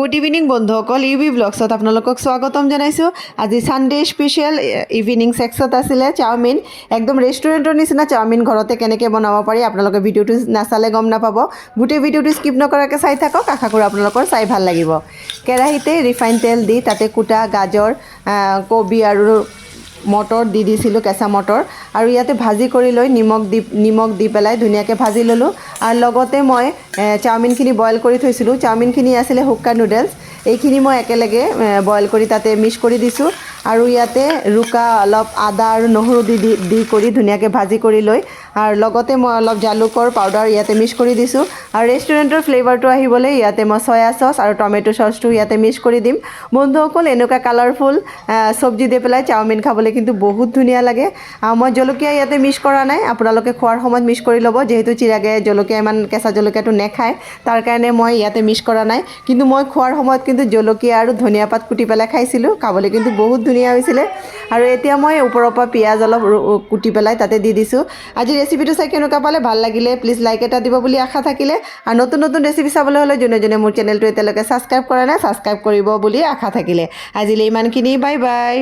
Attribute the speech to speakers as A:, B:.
A: Good evening বন্ধুসকল U B ব্লগছত আপোনালোকক স্বাগতম জনাইছোঁ। আজি ছানডে স্পেচিয়েল ইভিনিং চেক্সত আছিলে চাওমিন। একদম ৰেষ্টুৰেণ্টৰ নিচিনা চাওমিন ঘৰতে কেনেকৈ বনাব পাৰি আপোনালোকে ভিডিঅ'টো নাচালে গম নাপাব। গোটেই ভিডিঅ'টো স্কিপ নকৰাকৈ চাই থাকক, আশা কৰোঁ আপোনালোকৰ চাই ভালো লাগিব। কেৰাহীতে ৰিফাইন তেল দি তাতে কুটা, গাজৰ কবি আৰু মটৰ দি দিছিলোঁ, কেঁচা মটৰ। আৰু ইয়াতে ভাজি কৰি লৈ নিমখ দি নিমখ দি পেলাই ধুনীয়াকৈ ভাজি ল'লোঁ। আৰু লগতে মই চাওমিনখিনি বইল কৰি থৈছিলোঁ। চাওমিনখিনি আছিলে শুকান নুডলছ এইখিনি মই একেলগে বইল কৰি তাতে মিক্স কৰি দিছোঁ। আৰু ইয়াতে ৰুকা অলপ আদা আৰু নহৰু দি দি দি কৰি ধুনীয়াকৈ ভাজি কৰি লৈ আৰু লগতে মই অলপ জালুকৰ পাউডাৰ ইয়াতে মিক্স কৰি দিছোঁ। আৰু ৰেষ্টুৰেণ্টৰ ফ্লেভাৰটো আহিবলৈ ইয়াতে মই চয়া চচ আৰু টমেট' চচটো ইয়াতে মিক্স কৰি দিম। বন্ধুসকল, এনেকুৱা কালাৰফুল চব্জি দি পেলাই চাওমিন খাবলৈ কিন্তু বহুত ধুনীয়া লাগে। আৰু মই জলকীয়া ইয়াতে মিক্স কৰা নাই। আপোনালোকে খোৱাৰ সময়ত মিক্স কৰি ল'ব। যিহেতু চিৰাগে জলকীয়া, ইমান কেঁচা জলকীয়াটো নেখায়। তাৰ কাৰণে মই ইয়াতে মিক্স কৰা নাই। কিন্তু মই খোৱাৰ সময়ত কিন্তু জলকীয়া আৰু ধনিয়া পাত কুটি পেলাই খাইছিলোঁ। খাবলৈ কিন্তু বহুত ধুনীয়া হৈছিলে। আৰু এতিয়া মই ওপৰৰ পৰা পিঁয়াজ অলপ কুটি পেলাই তাতে দি দিছোঁ। আজি ৰেচিপিটো চাই কেনেকুৱা পালে ভালো লাগিলে প্লিজ লাইক এটা দিব বুলি আশা থাকিলে। আৰু নতুন নতুন ৰেচিপি চাবলৈ হ'লে যোনে যোনে মোৰ চেনেলটো এতিয়ালৈকে ছাবস্ক্ৰাইব কৰা নাই ছাবস্ক্ৰাইব কৰিব বুলি আশা থাকিলে। আজিলৈ ইমানখিনি বাই বাই